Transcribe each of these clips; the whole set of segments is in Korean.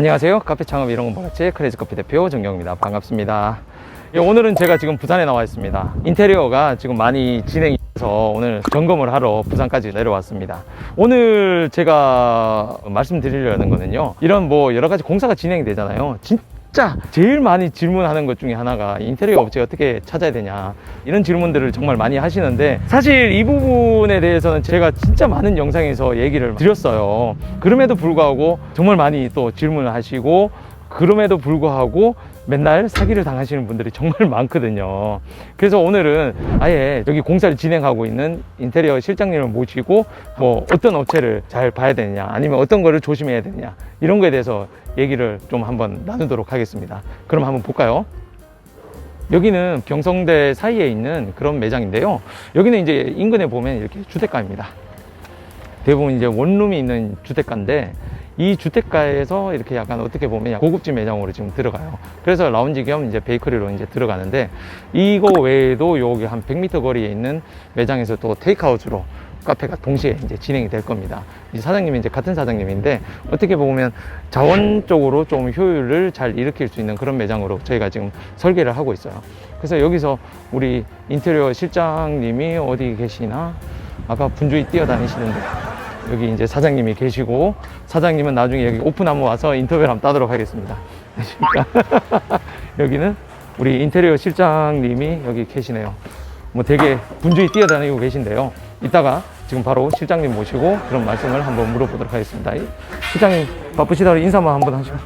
안녕하세요. 카페 창업 이런 거 먹었지 크레이지 커피 대표 정경입니다. 반갑습니다. 예, 오늘은 제가 지금 부산에 나와 있습니다. 인테리어가 지금 많이 진행돼서 오늘 점검을 하러 부산까지 내려왔습니다. 오늘 제가 말씀드리려는 거는요. 이런 뭐 여러 가지 공사가 진행이 되잖아요. 진짜 제일 많이 질문하는 것 중에 하나가 인테리어 업체 어떻게 찾아야 되냐. 이런 질문들을 정말 많이 하시는데 사실 이 부분에 대해서는 제가 진짜 많은 영상에서 얘기를 드렸어요. 그럼에도 불구하고 정말 많이 또 질문을 하시고 그럼에도 불구하고 맨날 사기를 당하시는 분들이 정말 많거든요. 그래서 오늘은 아예 여기 공사를 진행하고 있는 인테리어 실장님을 모시고 뭐 어떤 업체를 잘 봐야 되느냐 아니면 어떤 거를 조심해야 되느냐 이런 거에 대해서 얘기를 좀 한번 나누도록 하겠습니다. 그럼 한번 볼까요? 여기는 경성대 사이에 있는 그런 매장인데요. 여기는 이제 인근에 보면 이렇게 주택가입니다. 대부분 이제 원룸이 있는 주택가인데 이 주택가에서 이렇게 약간 어떻게 보면 고급진 매장으로 지금 들어가요. 그래서 라운지 겸 이제 베이커리로 이제 들어가는데 이거 외에도 여기 한 100m 거리에 있는 매장에서 또 테이크아웃으로 카페가 동시에 이제 진행이 될 겁니다. 이 사장님이 이제 같은 사장님인데 어떻게 보면 자원적으로 좀 효율을 잘 일으킬 수 있는 그런 매장으로 저희가 지금 설계를 하고 있어요. 그래서 여기서 우리 인테리어 실장님이 어디 계시나 아까 분주히 뛰어다니시는데 여기 이제 사장님이 계시고 사장님은 나중에 여기 오픈 한번 와서 인터뷰를 한번 따도록 하겠습니다. 여기는 우리 인테리어 실장님이 여기 계시네요. 뭐 되게 분주히 뛰어다니고 계신데요. 이따가 지금 바로 실장님 모시고 그런 말씀을 한번 물어보도록 하겠습니다. 이 실장님 바쁘시다고 인사만 한번 하시고.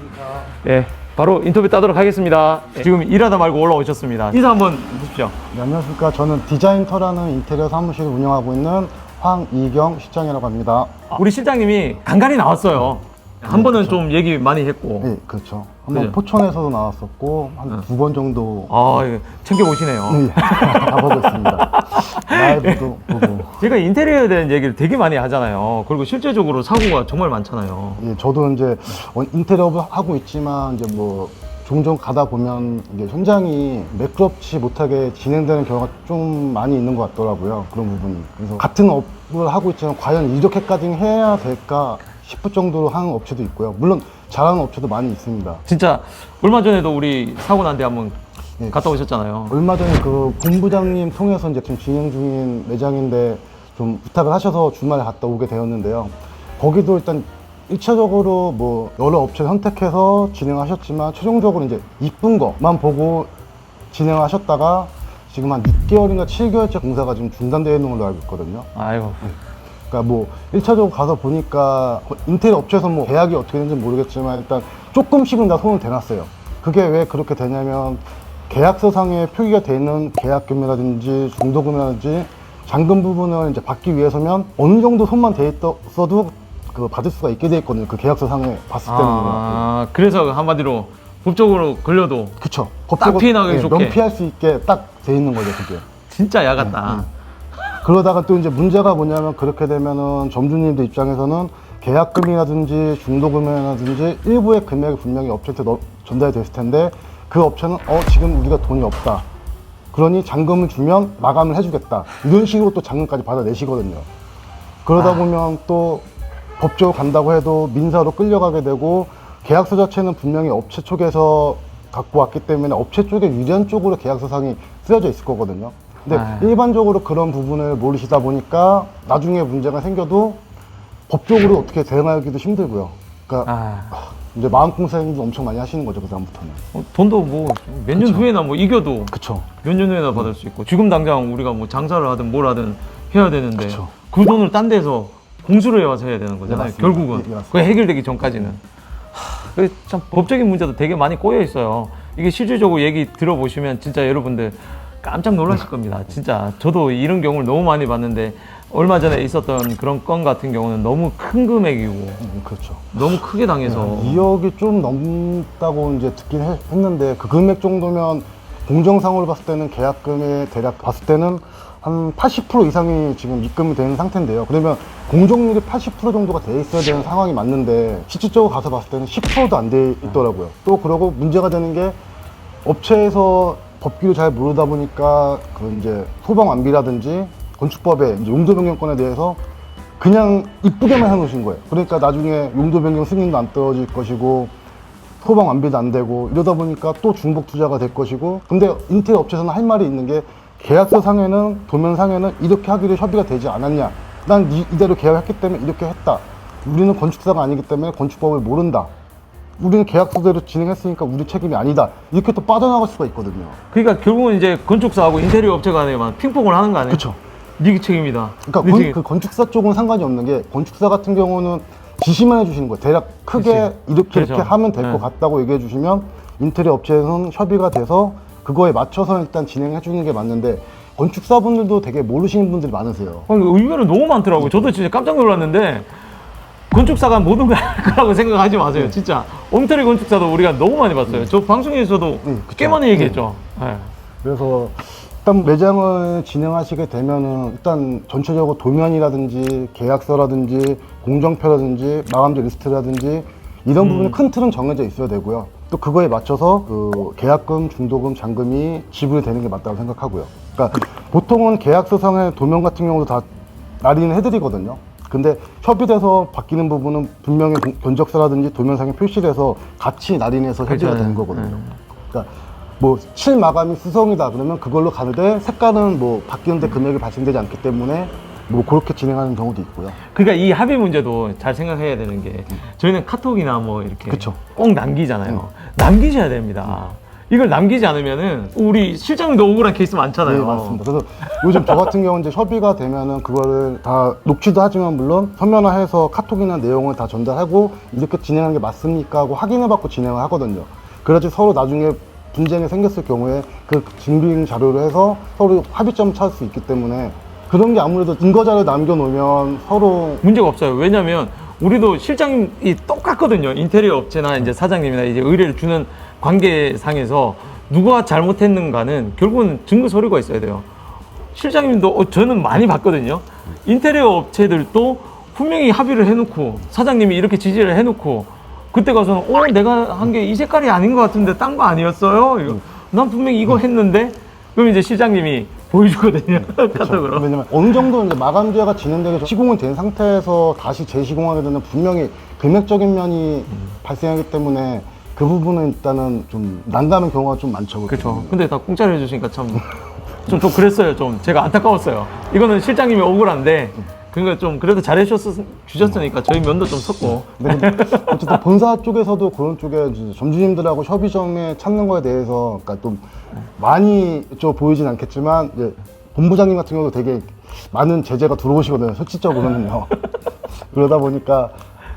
예. 바로 인터뷰 따도록 하겠습니다. 예, 지금 일하다 말고 올라오셨습니다. 인사 한번 해주십시오. 네, 안녕하십니까. 저는 디자인터라는 인테리어 사무실을 운영하고 있는 황이경 실장이라고 합니다. 우리 실장님이 간간히 나왔어요. 한 번은 좀 얘기 많이 했고. 네, 그렇죠. 한번 그죠? 포천에서도 나왔었고 한 두 번 정도 아, 이거 챙겨보시네요. 네, 다 보고 있습니다. 라이브도 보고. 제가 인테리어에 대한 얘기를 되게 많이 하잖아요. 그리고 실제적으로 사고가 정말 많잖아요. 예, 저도 이제 인테리어를 하고 있지만 이제 뭐 종종 가다 보면 이게 현장이 매끄럽지 못하게 진행되는 경우가 좀 많이 있는 것 같더라고요. 그런 부분이. 그래서 같은 업을 하고 있지만 과연 이렇게까지 해야 될까 싶을 정도로 하는 업체도 있고요. 물론 잘하는 업체도 많이 있습니다. 진짜 얼마 전에도 우리 사고 난 데 한번 예, 갔다 오셨잖아요. 얼마 전에 그 본부장님 통해서 이제 지금 진행 중인 매장인데 좀 부탁을 하셔서 주말에 갔다 오게 되었는데요. 거기도 일단 1차적으로 뭐 여러 업체 선택해서 진행하셨지만 최종적으로 이제 이쁜 것만 보고 진행하셨다가 지금 한 6개월인가 7개월째 공사가 지금 중단되어 있는 걸로 알고 있거든요. 아이고. 그러니까 뭐 1차적으로 가서 보니까 인테리어 업체에서 뭐 계약이 어떻게 되는지 모르겠지만 일단 조금씩은 다 손을 대놨어요. 그게 왜 그렇게 되냐면 계약서상에 표기가 돼 있는 계약금이라든지 중도금이라든지 잔금 부분을 이제 받기 위해서면 어느 정도 손만 대 있어도 그 받을 수가 있게 돼 있거든요. 그 계약서상에 봤을 때는. 아, 그래서 한마디로 법적으로 걸려도 그쵸. 딱 피해나기 좋게. 면피할 수 있게 딱 돼 있는 거죠, 그게. 진짜 야 같다. 그러다가 또 이제 문제가 뭐냐면 그렇게 되면은 점주님들 입장에서는 계약금이라든지 중도금이라든지 일부의 금액이 분명히 업체한테 넣- 전달이 됐을 텐데 그 업체는 어 지금 우리가 돈이 없다 그러니 잔금을 주면 마감을 해주겠다 이런 식으로 또 잔금까지 받아내시거든요 그러다 보면 또 법적으로 간다고 해도 민사로 끌려가게 되고 계약서 자체는 분명히 업체 쪽에서 갖고 왔기 때문에 업체 쪽에 유리한 쪽으로 계약서상이 쓰여져 있을 거거든요. 근데 아. 일반적으로 그런 부분을 모르시다 보니까 나중에 문제가 생겨도 법적으로 어떻게 대응하기도 힘들고요. 그러니까 아, 이제 마음공사님도 엄청 많이 하시는 거죠, 그 다음부터는. 어, 돈도 뭐 몇년 후에나 뭐 이겨도 그쵸. 몇 년 후에나 받을 수 있고 지금 당장 우리가 뭐 장사를 하든 뭘 하든 해야 되는데 그쵸. 그 돈을 딴 데서 공수를 해와서 해야 되는 거잖아요. 네, 맞습니다. 결국은 예, 예, 맞습니다. 그게 해결되기 전까지는 하, 그참 법적인 문제도 되게 많이 꼬여 있어요. 이게 실질적으로 얘기 들어보시면 진짜 여러분들 깜짝 놀라실 겁니다. 진짜 저도 이런 경우를 너무 많이 봤는데 얼마 전에 있었던 그런 건 같은 경우는 너무 큰 금액이고 음, 그렇죠. 너무 크게 당해서 2억이 좀 넘다고 이제 듣긴 해- 했는데 그 금액 정도면 공정상으로 봤을 때는 계약금에 대략 봤을 때는 한 80% 이상이 지금 입금이 되는 상태인데요. 그러면 공정률이 80% 정도가 돼 있어야 되는 상황이 맞는데 실질적으로 가서 봤을 때는 10%도 안 돼 있더라고요. 또 그러고 문제가 되는 게 업체에서 법규를 잘 모르다 보니까 그 이제 소방안비라든지 건축법의 이제 용도 변경권에 대해서 그냥 이쁘게만 해놓으신 거예요. 그러니까 나중에 용도 변경 승인도 안 떨어질 것이고 소방 완비도 안 되고 이러다 보니까 또 중복 투자가 될 것이고 근데 인테리어 업체에서는 할 말이 있는 게 계약서 상에는 도면 상에는 이렇게 하기로 협의가 되지 않았냐 난 이, 이대로 계약했기 때문에 이렇게 했다 우리는 건축사가 아니기 때문에 건축법을 모른다 우리는 계약서대로 진행했으니까 우리 책임이 아니다 이렇게 또 빠져나갈 수가 있거든요 그러니까 결국은 이제 건축사하고 인테리어 업체 간에만 핑퐁을 하는 거 아니에요? 그쵸. 네 책임이다. 그러니까 네 건, 책임. 그 건축사 쪽은 상관이 없는 게 건축사 같은 경우는 지시만 해주시는 거예요. 대략 크게 그치. 이렇게 그렇죠. 이렇게 하면 될것 네. 같다고 얘기해 주시면 인테리어 업체에서는 협의가 돼서 그거에 맞춰서 일단 진행해 주는 게 맞는데 건축사분들도 되게 모르시는 분들이 많으세요. 어, 의견은 너무 많더라고요. 저도 진짜 깜짝 놀랐는데 건축사가 모든 걸 거라고 생각하지 마세요. 진짜 엉터리 건축사도 우리가 너무 많이 봤어요. 저 방송에서도 네, 그쵸. 꽤 많이 얘기했죠. 네. 그래서 일단 매장을 진행하시게 되면은 일단 전체적으로 도면이라든지 계약서라든지 공정표라든지 마감재 리스트라든지 이런 부분은 큰 틀은 정해져 있어야 되고요. 또 그거에 맞춰서 그 계약금, 중도금, 잔금이 지불이 되는 게 맞다고 생각하고요. 그러니까 보통은 계약서상의 도면 같은 경우도 다 날인을 해드리거든요. 근데 협의돼서 바뀌는 부분은 분명히 공- 견적서라든지 도면상에 표시를 해서 같이 날인해서 협의가 그렇죠. 되는 거거든요. 그러니까 뭐칠 마감이 수성이다 그러면 그걸로 가는데 색깔은 뭐 바뀌는데 금액이 발생되지 않기 때문에 뭐 그렇게 진행하는 경우도 있고요. 그러니까 이 합의 문제도 잘 생각해야 되는 게 저희는 카톡이나 뭐 이렇게 그쵸. 꼭 남기잖아요. 남기셔야 됩니다. 이걸 남기지 않으면은 우리 실장님도 억울한 케이스 많잖아요. 네, 맞습니다. 그래서 요즘 저 같은 경우는 이제 협의가 되면은 그거를 다 녹취도 하지만 물론 서면화해서 카톡이나 내용을 다 전달하고 이렇게 진행하는 게 맞습니까 하고 확인을 받고 진행을 하거든요. 그래야지 서로 나중에 분쟁이 생겼을 경우에 그 증빙 자료를 해서 서로 합의점을 찾을 수 있기 때문에 그런 게 아무래도 증거 자료 남겨놓으면 서로 문제가 없어요. 왜냐면 우리도 실장이 똑같거든요. 인테리어 업체나 이제 사장님이나 이제 의뢰를 주는 관계상에서 누가 잘못했는가는 결국은 증거 서류가 있어야 돼요. 실장님도 어, 저는 많이 봤거든요. 인테리어 업체들도 분명히 합의를 해놓고 사장님이 이렇게 지지를 해놓고 그때 가서는 어 내가 한 게 이 색깔이 아닌 것 같은데 딴 거 아니었어요? 난 분명히 이거 했는데 그럼 이제 실장님이 보여주거든요 카톡으로. 왜냐면 어느 정도 이제 마감제가 진행되게 시공은 된 상태에서 다시 재시공하게 되면 분명히 금액적인 면이 발생하기 때문에 그 부분은 일단은 좀 난감한 경우가 좀 많죠. 그렇죠. 근데 다 공짜로 해주시니까 참 좀 좀 그랬어요. 좀 제가 안타까웠어요. 이거는 실장님이 억울한데 그러니까 좀 그래도 잘해주셨 주셨으니까 저희 면도 좀 섰고. 근데 어쨌든 본사 쪽에서도 그런 쪽에 이제 점주님들하고 협의점에 찾는 거에 대해서 그러니까 좀 많이 좀 보이진 않겠지만 이제 본부장님 같은 경우도 되게 많은 제재가 들어오시거든요. 실질적으로는요. 그러다 보니까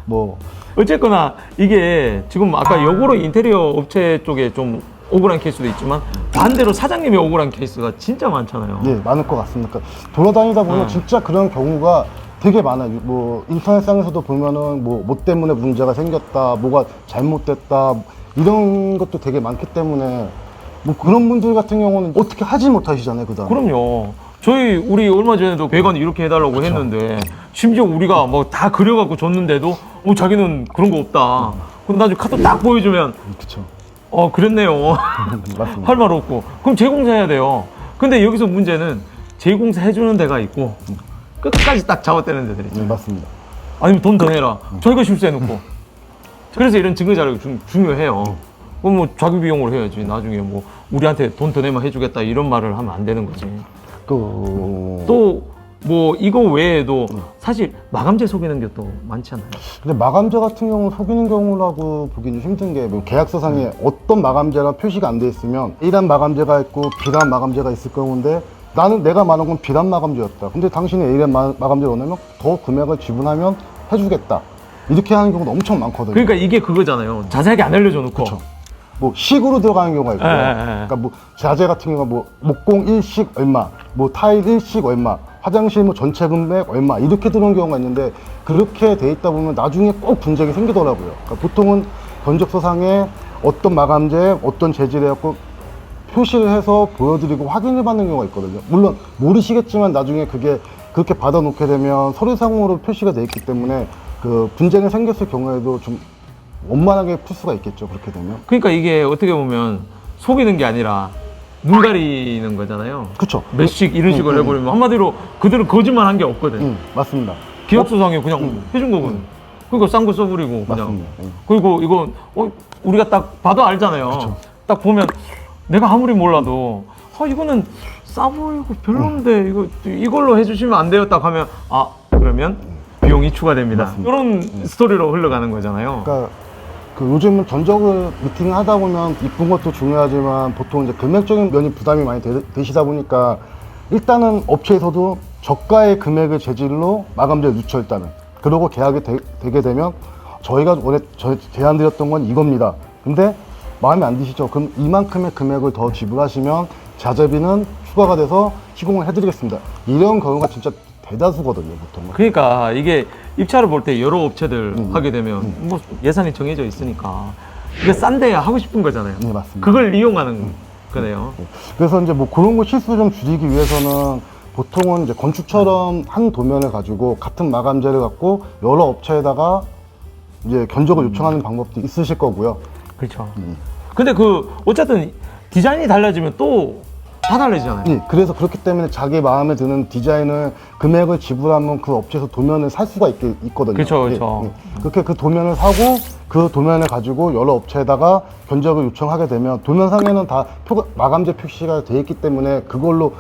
뭐 어쨌거나 이게 지금 아까 역으로 인테리어 업체 쪽에 좀 억울한 케이스도 있지만 반대로 사장님이 억울한 케이스가 진짜 많잖아요. 네, 많을 것 같습니다. 그러니까 돌아다니다 보면 음. 진짜 그런 경우가 되게 많아요. 뭐 인터넷상에서도 보면은 뭐 뭐 때문에 문제가 생겼다, 뭐가 잘못됐다 이런 것도 되게 많기 때문에 뭐 그런 분들 같은 경우는 어떻게 하지 못하시잖아요, 그다음. 그럼요. 저희 우리 얼마 전에도 배관 이렇게 해달라고 했는데 심지어 우리가 뭐 다 그려갖고 줬는데도 어 자기는 그런 거 없다. 그럼 나중에 카톡 딱 보여주면 그렇죠. 어 그랬네요. 맞습니다. 할 말 없고 그럼 재공사해야 돼요. 근데 여기서 문제는 재공사 해주는 데가 있고 끝까지 딱 잡아떼는 데들이 있죠. 네, 맞습니다. 아니면 돈 더 내라. 저희가 실수해놓고. 그래서 이런 증거 자료가 중, 중요해요. 그럼 뭐 자기 비용으로 해야지. 나중에 뭐 우리한테 돈 더 내면 해주겠다 이런 말을 하면 안 되는 거지. 그 또 뭐 이거 외에도 사실 마감재 속이는 게 또 많지 않아요? 근데 마감재 같은 경우 속이는 경우라고 보기는 힘든 게뭐 계약서상에 음. 어떤 마감재가 표시가 안 돼 있으면 A란 마감재가 있고 B란 마감재가 있을 경우인데 나는 내가 말한 건 B란 마감재였다. 근데 당신이 A란 마, 마감재를 원하면 더 금액을 지불하면 해주겠다. 이렇게 하는 경우도 엄청 많거든요. 그러니까 이게 그거잖아요. 자세하게 안 알려줘 놓고. 뭐 식으로 들어가는 경우가 있고요. 예, 예, 예. 그러니까 뭐 자재 같은 경우가 뭐 목공 일식 얼마, 뭐 타일 일식 얼마, 화장실 뭐 전체 금액 얼마 이렇게 들어오는 경우가 있는데 그렇게 돼 있다 보면 나중에 꼭 분쟁이 생기더라고요. 그러니까 보통은 견적서상에 어떤 마감재, 어떤 재질이었고 표시를 해서 보여드리고 확인을 받는 경우가 있거든요. 물론 모르시겠지만 나중에 그게 그렇게 받아놓게 되면 서류상으로 표시가 돼 있기 때문에 그 분쟁이 생겼을 경우에도 좀 원만하게 풀 수가 있겠죠. 그렇게 되면. 그러니까 이게 어떻게 보면 속이는 게 아니라 눈 가리는 거잖아요. 그쵸. 몇씩 이런 식으로 음, 음. 해버리면 한마디로 그대로 거짓말 한 게 없거든. 응, 맞습니다. 기업소상에 그냥 해준 거거든. 그러니까 싼 거 써버리고 그냥. 맞습니다. 음. 그리고 이거 어 우리가 딱 봐도 알잖아요. 딱 보면 내가 아무리 몰라도 아 이거는 싸 보이고 별론데 이거 이걸로 해주시면 안 돼요. 딱 하면 아 그러면 비용이 추가됩니다. 이런 스토리로 흘러가는 거잖아요. 그러니까 그 요즘은 전적을 미팅 하다 보면 이쁜 것도 중요하지만 보통 이제 금액적인 면이 부담이 많이 되, 되시다 보니까 일단은 업체에서도 저가의 금액을 마감재를 늦춰 일단은 그러고 계약이 되, 게 되면 저희가 원래 저 제안 드렸던 건 이겁니다. 근데 마음에 안 드시죠? 그럼 이만큼의 금액을 더 지불하시면 자재비는 추가가 돼서 시공을 해드리겠습니다. 이런 경우가 진짜 대다수거든요, 보통은. 그러니까 이게 입찰을 볼 때 여러 업체들 하게 되면 뭐 예산이 정해져 있으니까 이게 싼데야 하고 싶은 거잖아요. 네, 맞습니다. 그걸 이용하는 거네요. 그래서 이제 뭐 그런 거 실수 좀 줄이기 위해서는 보통은 이제 건축처럼 한 도면을 가지고 같은 마감재를 갖고 여러 업체에다가 이제 견적을 요청하는 방법도 있으실 거고요. 그렇죠. 근데 그 어쨌든 디자인이 달라지면 또 다 달라지잖아요. 예, 그래서 그렇기 때문에 자기 마음에 드는 디자인을 금액을 지불하면 그 업체에서 도면을 살 수가 있, 있거든요. 그쵸, 예, 그쵸. 예. 그렇게 그 도면을 사고 그 도면을 가지고 여러 업체에다가 견적을 요청하게 되면 도면상에는 다 표, 마감재 표시가 돼 있기 때문에 그걸로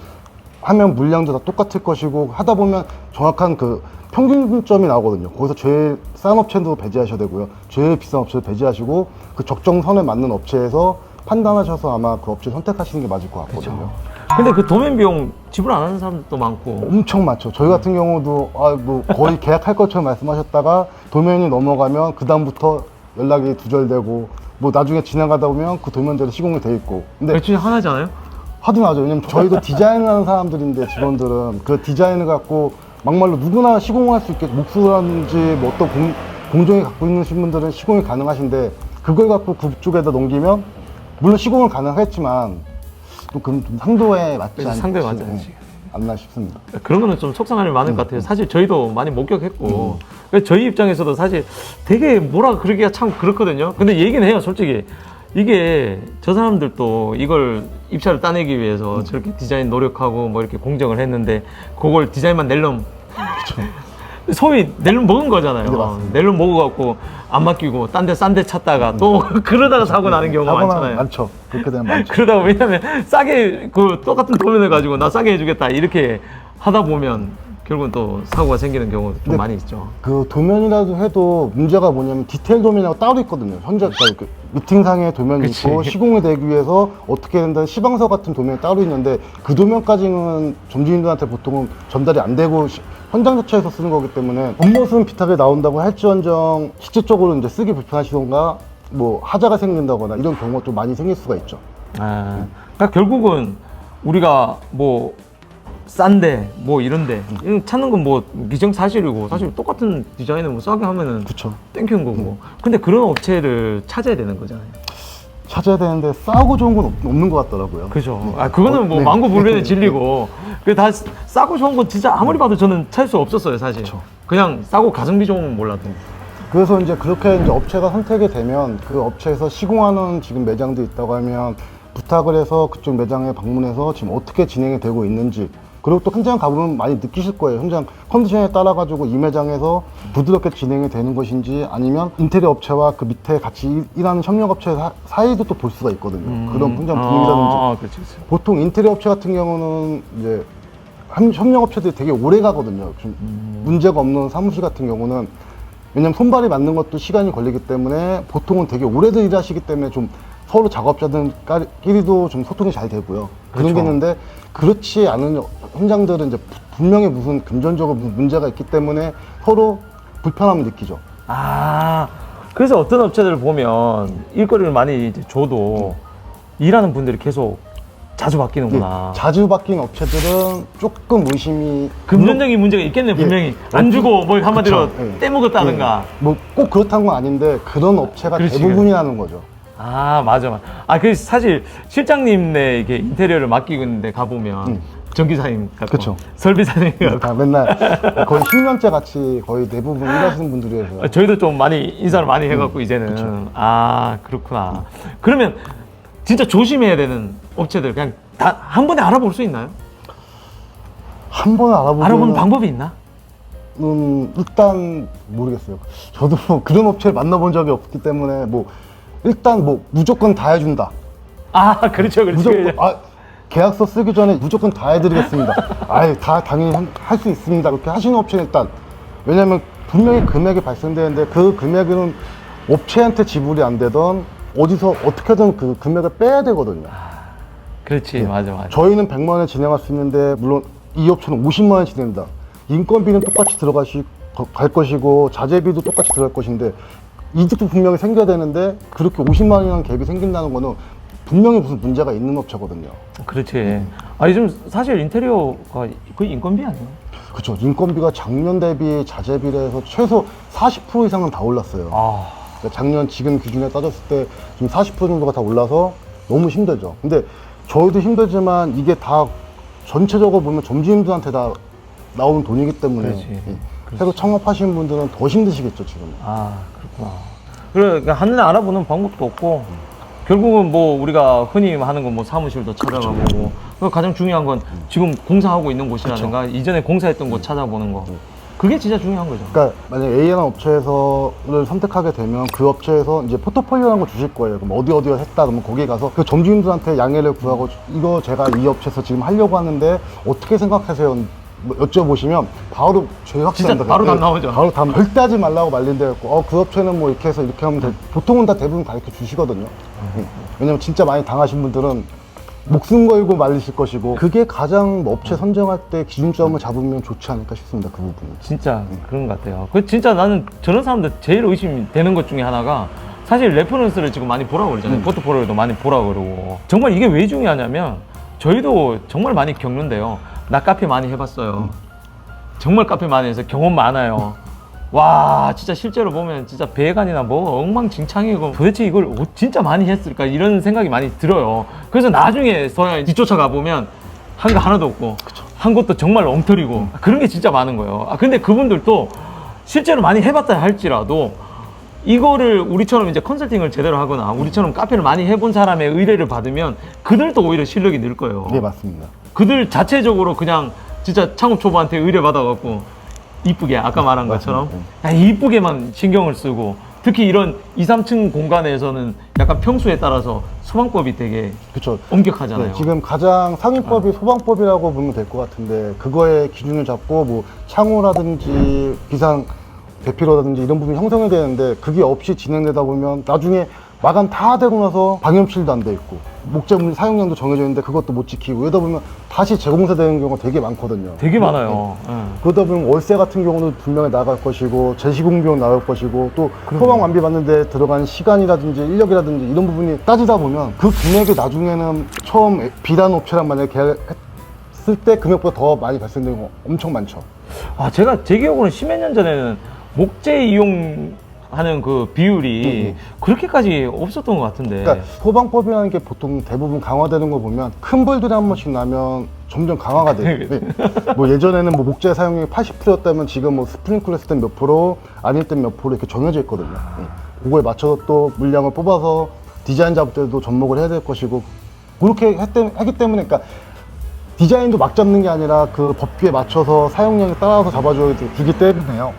하면 물량도 다 똑같을 것이고 하다 보면 정확한 그 평균점이 나오거든요. 거기서 제일 싼 업체도 배제하셔야 되고요. 제일 비싼 업체도 배제하시고 그 적정선에 맞는 업체에서 판단하셔서 아마 그 업체 선택하시는 게 맞을 것 같거든요. 근데 그 도면 비용 지불 안 하는 사람들도 많고 엄청 많죠. 저희 같은 경우도 아, 뭐 거의 계약할 것처럼 말씀하셨다가 도면이 넘어가면 그 다음부터 연락이 두절되고 뭐 나중에 지나가다 보면 그 도면대로 시공이 돼 있고. 근데 맥주 하나잖아요. 하도 나죠. 왜냐면 저희도 디자인을 하는 사람들인데 직원들은 그 디자인을 갖고 막말로 누구나 시공할 수 있게 목수라든지 뭐 어떤 공, 공정이 갖고 있는 분들은 시공이 가능하신데 그걸 갖고 그쪽에다 넘기면 물론 시공은 가능했지만 또 그럼 좀 상도에 맞지 않지 상도에 맞지 않지. 않나 싶습니다. 그런 거는 좀 속상함이 많을 것 같아요. 사실 저희도 많이 목격했고 그래서 저희 입장에서도 사실 되게 뭐라 그러기가 참 그렇거든요. 근데 얘기는 해요, 솔직히. 이게 저 사람들도 이걸 입찰을 따내기 위해서 저렇게 디자인 노력하고 뭐 이렇게 공정을 했는데 그걸 디자인만 낼름 소위 낼름 먹은 거잖아요. 네, 맞습니다. 낼름 먹어갖고 안 맡기고 딴 데 싼 데 찾다가 또 그러다가 사고 나는 경우가 사고나 많잖아요. 많죠. 그렇게 되면 많죠. 그러다 왜냐면 싸게 그 똑같은 도면을 가지고 나 싸게 해주겠다 이렇게 하다 보면 결국은 또 사고가 생기는 경우도 좀 네. 많이 있죠. 그 도면이라도 해도 문제가 뭐냐면 디테일 도면이라고 따로 있거든요. 현재 그러니까 그 미팅상에 도면이 그치. 있고 시공이 되기 위해서 어떻게 된다는 시방서 같은 도면이 따로 있는데 그 도면까지는 점주님들한테 보통은 전달이 안 되고 시- 현장 자체에서 쓰는 거기 때문에 겉모습은 비슷하게 나온다고 할지언정 실질적으로 이제 쓰기 불편하시던가 뭐 하자가 생긴다거나 이런 경우가 좀 많이 생길 수가 있죠. 아, 그러니까 결국은 우리가 뭐 싼데 뭐 이런데 이런 찾는 건뭐 기정사실이고 사실 똑같은 디자인을 뭐 싸게 하면은 그렇죠. 땡큐는 거고. 근데 그런 업체를 찾아야 되는 거잖아요. 찾아야 되는데 싸고 좋은 건 없, 없는 것 같더라고요. 그죠. 아, 그거는 어, 뭐 네. 망고 불변의 진리고. 그다 싸고 좋은 건 진짜 아무리 봐도 저는 찾을 수 없었어요, 사실. 그쵸. 그냥 싸고 가성비 좋은 건 몰라도. 그래서 이제 그렇게 이제 업체가 선택이 되면 그 업체에서 시공하는 지금 매장도 있다고 하면 부탁을 해서 그쪽 매장에 방문해서 지금 어떻게 진행이 되고 있는지 그리고 또 현장 가보면 많이 느끼실 거예요. 현장 컨디션에 따라 가지고 이 매장에서 부드럽게 진행이 되는 것인지 아니면 인테리어 업체와 그 밑에 같이 일- 일하는 협력 업체 사- 사이도 또 볼 수가 있거든요. 그런 현장 분위기라든지 아, 그렇지, 그렇지. 보통 인테리어 업체 같은 경우는 이제 협- 협력 업체들이 되게 오래 가거든요. 좀 문제가 없는 사무실 같은 경우는 왜냐면 손발이 맞는 것도 시간이 걸리기 때문에 보통은 되게 오래들 일하시기 때문에 좀 서로 작업자들끼리도 좀 소통이 잘 되고요. 그런 게 그렇죠. 있는데 그렇지 않은 현장들은 이제 분명히 무슨 금전적으로 문제가 있기 때문에 서로 불편함을 느끼죠. 아, 그래서 어떤 업체들을 보면 일거리를 많이 이제 줘도 일하는 분들이 계속 자주 바뀌는구나. 예, 자주 바뀐 업체들은 조금 의심이 금전적인 문제가 있겠네, 분명히. 안 주고 뭘 한마디로 그쵸, 예. 떼먹었다든가. 뭐 꼭 그렇다는 건 아닌데 그런 업체가 그렇지, 대부분이라는 거죠. 아, 맞아, 맞아. 아, 그 사실 실장님네 이게 인테리어를 맡기고 있는데 가 보면 음. 전기사님 같고 그쵸. 설비사님 같고 다 맨날 거의 10년째 같이 거의 대부분 일하시는 분들이어서 아, 저희도 좀 많이 인사를 많이 해갖고 이제는 아 그렇구나. 그러면 진짜 조심해야 되는 업체들 그냥 다 한 번에 알아볼 수 있나요? 한 번에 알아보면 알아보는 방법이 있나? 음, 일단 모르겠어요. 저도 뭐 그런 업체를 만나본 적이 없기 때문에 뭐 일단 뭐 무조건 다 해준다. 아 그렇죠 그렇죠. 무조건 아 계약서 쓰기 전에 무조건 다 해드리겠습니다. 아예 다 당연히 할 수 있습니다. 그렇게 하시는 업체는 일단 왜냐면 분명히 금액이 발생되는데 그 금액은 업체한테 지불이 안 되던 어디서 어떻게든 그 금액을 빼야 되거든요. 그렇지 맞아 맞아. 저희는 100만 원에 진행할 수 있는데 물론 이 업체는 50만 원에 진행된다. 인건비는 똑같이 들어가시 갈 것이고 자재비도 똑같이 들어갈 것인데 이득도 분명히 생겨야 되는데 그렇게 50만 원이라는 갭이 생긴다는 거는 분명히 무슨 문제가 있는 업체거든요. 그렇지. 아 요즘 사실 인테리어가 거의 인건비 아니에요? 그렇죠. 인건비가 작년 대비 자재비로 해서 최소 40% 이상은 다 올랐어요. 아 그러니까 작년 지금 기준에 따졌을 때 지금 40% 정도가 다 올라서 너무 힘들죠. 근데 저희도 힘들지만 이게 다 전체적으로 보면 점주님들한테 다 나오는 돈이기 때문에 그렇지. 예. 새로 창업하시는 분들은 더 힘드시겠죠 지금. 아 그렇구나. 그러니까 한눈에 알아보는 방법도 없고 결국은 뭐 우리가 흔히 하는 건 뭐 사무실도 찾아가보고 그 가장 중요한 건 지금 공사하고 있는 곳이라든가 이전에 공사했던 곳 찾아보는 거 그게 진짜 중요한 거죠. 그러니까 만약 A라는 업체에서를 선택하게 되면 그 업체에서 이제 포트폴리오라는 걸 주실 거예요. 그럼 어디 어디 했다 그러면 거기 가서 그 점주님들한테 양해를 구하고 이거 제가 이 업체에서 지금 하려고 하는데 어떻게 생각하세요? 뭐 여쭤보시면 바로 저희 확실합니다. 바로 답 네, 나오죠. 바로 답 절대 하지 말라고 말린대였고 어, 그 업체는 뭐 이렇게 해서 이렇게 하면 돼. 보통은 다 대부분 가르쳐 주시거든요. 응. 왜냐면 진짜 많이 당하신 분들은 목숨 걸고 말리실 것이고 그게 가장 뭐 업체 선정할 때 기준점을 잡으면 좋지 않을까 싶습니다. 그 부분은. 진짜 그런 것 같아요. 그 진짜 나는 저런 사람들 제일 의심이 되는 것 중에 하나가 사실 레퍼런스를 지금 많이 보라고 그러잖아요. 포트폴리오도 많이 보라고 그러고. 정말 이게 왜 중요하냐면 저희도 정말 많이 겪는데요. 나 카페 많이 해봤어요. 정말 카페 많이 해서 경험 많아요. 와 진짜 실제로 보면 진짜 배관이나 뭐 엉망진창이고 도대체 이걸 어- 진짜 많이 했을까 이런 생각이 많이 들어요. 그래서 나중에 서야 뒤쫓아가 보면 한 거 하나도 없고 한 것도 정말 엉터리고 그런 게 진짜 많은 거예요. 아 근데 그분들도 실제로 많이 해봤다 할지라도 이거를 우리처럼 이제 컨설팅을 제대로 하거나 우리처럼 카페를 많이 해본 사람의 의뢰를 받으면 그들도 오히려 실력이 늘 거예요. 네 맞습니다. 그들 자체적으로 그냥 진짜 창업 초보한테 의뢰 받아갖고 이쁘게 아까 말한 것처럼 야, 이쁘게만 신경을 쓰고 특히 이런 2, 3층 공간에서는 약간 평수에 따라서 소방법이 되게 그렇죠. 엄격하잖아요. 네, 지금 가장 상위법이 소방법이라고 보면 될 것 같은데 그거의 기준을 잡고 뭐 창호라든지 비상 대피로라든지 이런 부분이 형성이 되는데 그게 없이 진행되다 보면 나중에 마감 다 되고 나서 방염실도 안 돼 있고 목재물 사용량도 정해져 있는데 그것도 못 지키고 이러다 보면 다시 재공사되는 경우가 되게 많거든요. 되게 많아요. 예. 그러다 보면 월세 같은 경우는 분명히 나갈 것이고 제시공 비용 나올 것이고 또 소방 완비 받는데 들어간 시간이라든지 인력이라든지 이런 부분이 따지다 보면 그 금액이 나중에는 처음 비단 업체랑 만약에 계약했을 때 금액보다 더 많이 발생되는 거 엄청 많죠. 아, 제가 제 기억으로는 십몇 년 전에는 목재 이용 하는 그 비율이 그렇게까지 없었던 것 같은데. 그러니까 소방법이라는 게 보통 대부분 강화되는 거 보면 큰 불들이 한 번씩 나면 점점 강화가 돼요. 네. 뭐 예전에는 뭐 목재 사용량이 80%였다면 지금 뭐 스프링클 했을 땐몇 프로, 아닐 땐 몇 프로 이렇게 정해져 있거든요. 네. 그거에 맞춰서 또 물량을 뽑아서 디자인 잡을 때도 접목을 해야 될 것이고 그렇게 했- 하기 때문에 그러니까 디자인도 막 잡는 게 아니라 그 법규에 맞춰서 사용량에 따라서 잡아줘야 되기 때문에요.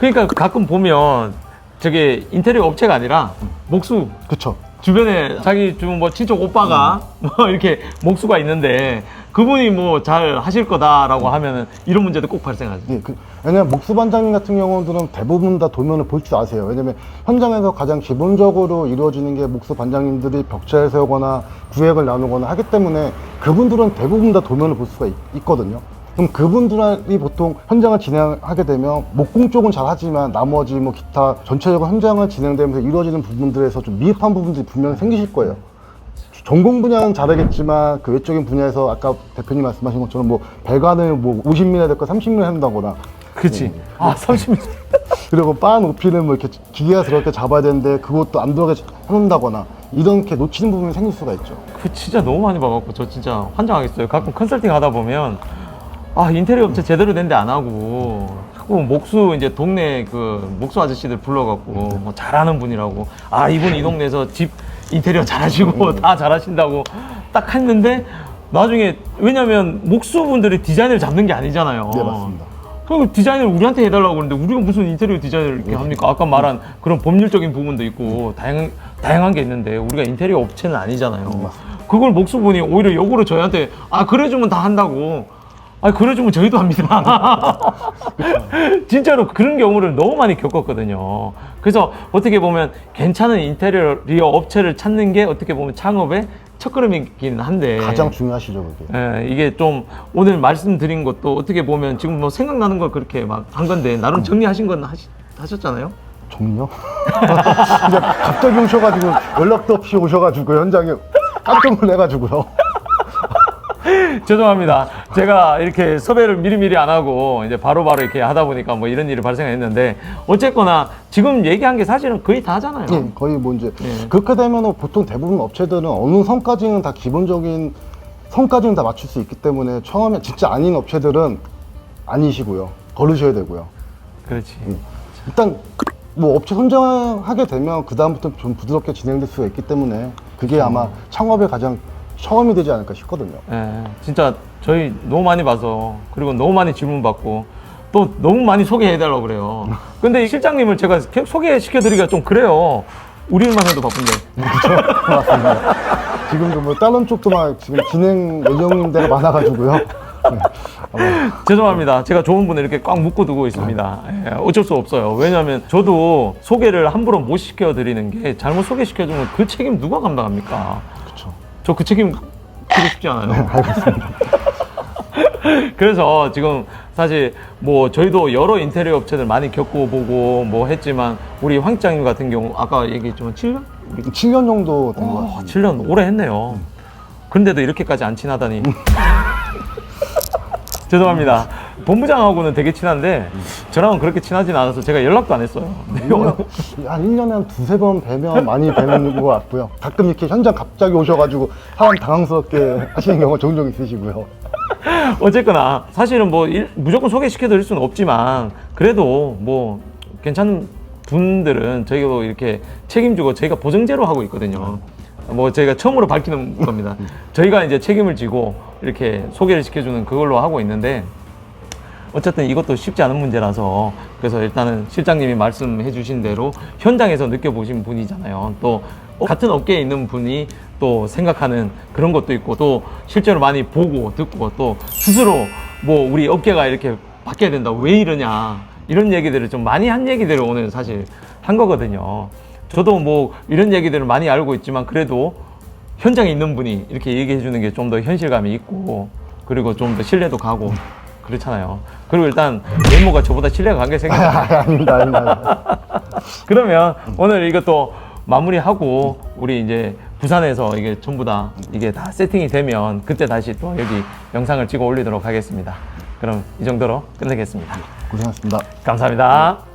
그러니까 가끔 보면 저게 인테리어 업체가 아니라 목수 그쵸. 주변에 자기 좀 뭐 친척 오빠가 뭐 이렇게 목수가 있는데 그분이 뭐 잘 하실 거다라고 하면은 이런 문제도 꼭 발생하죠. 예, 그, 왜냐면 목수 반장님 같은 경우들은 대부분 다 도면을 볼 줄 아세요. 왜냐면 현장에서 가장 기본적으로 이루어지는 게 목수 반장님들이 벽체를 세우거나 구획을 나누거나 하기 때문에 그분들은 대부분 다 도면을 볼 수가 있, 거든요 그럼 그분들이 보통 현장을 진행하게 되면 목공 쪽은 잘 하지만 나머지 뭐 기타 전체적으로 현장을 진행되면서 이루어지는 부분들에서 좀 미흡한 부분들이 분명히 생기실 거예요. 전공 분야는 잘하겠지만 그 외적인 분야에서 아까 대표님 말씀하신 것처럼 뭐 배관을 뭐 50mm 될거 30mm 한다거나 그렇지. 아, 30년. 그리고 바 높이는 뭐 이렇게 기계가 들어갈 때 잡아야 되는데 그것도 안 들어가게 해놓는다거나 이렇게 놓치는 부분이 생길 수가 있죠. 그 진짜 너무 많이 봐갖고 저 진짜 환장하겠어요. 가끔 컨설팅 하다 보면 아 인테리어 업체 제대로 된 데 안 하고 자꾸 목수 이제 동네 그 목수 아저씨들 불러갖고 뭐 잘하는 분이라고 아 이분 이 동네에서 집 인테리어 잘하시고 다 잘하신다고 딱 했는데 나중에 왜냐면 목수분들이 디자인을 잡는 게 아니잖아요. 네, 맞습니다. 그 디자인을 우리한테 해달라고 그러는데 우리가 무슨 인테리어 디자인을 이렇게 합니까? 아까 말한 그런 법률적인 부분도 있고 다양, 다양한 게 있는데 우리가 인테리어 업체는 아니잖아요. 그걸 목수분이 오히려 역으로 저희한테 아 그래주면 다 한다고. 아 그래주면 저희도 합니다. 진짜로 그런 경우를 너무 많이 겪었거든요. 그래서 어떻게 보면 괜찮은 인테리어 업체를 찾는 게 어떻게 보면 창업의 첫걸음이긴 한데 가장 중요하시죠, 그게. 예, 이게 좀 오늘 말씀드린 것도 어떻게 보면 지금 뭐 생각나는 걸 그렇게 막 한 건데 나름 정리하신 건 하시, 하셨잖아요. 정요? 그냥 갑자기 오셔가지고 연락도 없이 오셔가지고 현장에 깜짝 놀래가지고요. 죄송합니다. 제가 이렇게 섭외를 미리미리 안 하고 이제 바로 바로 이렇게 하다 보니까 뭐 이런 일이 발생했는데 어쨌거나 지금 얘기한 게 사실은 거의 다 하잖아요. 예, 거의 뭐 이제 예. 그렇게 되면 보통 대부분 업체들은 어느 선까지는 다 기본적인 선까지는 다 맞출 수 있기 때문에 처음에 진짜 아닌 업체들은 아니시고요. 걸으셔야 되고요. 그렇지. 일단 뭐 업체 선정하게 되면 그 다음부터 좀 부드럽게 진행될 수가 있기 때문에 그게 아마 창업의 가장 처음이 되지 않을까 싶거든요. 예, 진짜 저희 너무 많이 봐서 그리고 너무 많이 질문 받고 또 너무 많이 소개해달라고 그래요. 근데 이 실장님을 제가 계속 소개시켜드리기가 좀 그래요. 우리만 해도 바쁜데. 맞습니다. 지금도 뭐 다른 쪽도 막 지금 진행 데가 많아가지고요. 네. 아마 죄송합니다. 제가 좋은 분을 이렇게 꽉 묶어 두고 있습니다. 예, 어쩔 수 없어요. 왜냐하면 저도 소개를 함부로 못 시켜드리는 게 잘못 소개시켜주면 그 책임 누가 감당합니까? 저 그 책임 지고 싶지 않아요. 알겠습니다. 그래서 지금 사실 뭐 저희도 여러 인테리어 업체들 많이 겪어보고 뭐 했지만 우리 황장님 같은 경우 아까 얘기했지만 7년? 7년 정도 된것 와, 같습니다. 7년 오래 했네요. 근데도 이렇게까지 안 친하다니. 죄송합니다. 본부장하고는 되게 친한데 저랑은 그렇게 친하진 않아서 제가 연락도 안 했어요. 네, 오늘 1년, 한 1년에 한 두세 번 뵈면 많이 뵈는 것 같고요. 가끔 이렇게 현장 갑자기 오셔가지고 사람 당황스럽게 하시는 경우가 종종 있으시고요. 어쨌거나 사실은 뭐 일- 무조건 소개시켜 드릴 수는 없지만 그래도 뭐 괜찮은 분들은 저희도 이렇게 책임지고 저희가 보증제로 하고 있거든요. 뭐 저희가 처음으로 밝히는 겁니다. 저희가 이제 책임을 지고 이렇게 소개를 시켜주는 그걸로 하고 있는데 어쨌든 이것도 쉽지 않은 문제라서 그래서 일단은 실장님이 말씀해 주신 대로 현장에서 느껴보신 분이잖아요. 또 같은 업계에 있는 분이 또 생각하는 그런 것도 있고 또 실제로 많이 보고 듣고 또 스스로 뭐 우리 업계가 이렇게 바뀌어야 된다. 왜 이러냐. 이런 얘기들을 좀 많이 한 얘기들을 오늘 사실 한 거거든요. 저도 뭐 이런 얘기들을 많이 알고 있지만 그래도 현장에 있는 분이 이렇게 얘기해 주는 게 좀 더 현실감이 있고 그리고 좀 더 신뢰도 가고 그렇잖아요. 그리고 일단 외모가 저보다 신뢰가 간게 생겨요. 아, 아닙니다, 아닙니다. 그러면 오늘 이것도 마무리하고 우리 이제 부산에서 이게 전부 다 이게 다 세팅이 되면 그때 다시 또 여기 영상을 찍어 올리도록 하겠습니다. 그럼 이 정도로 끝내겠습니다. 고생하셨습니다. 감사합니다.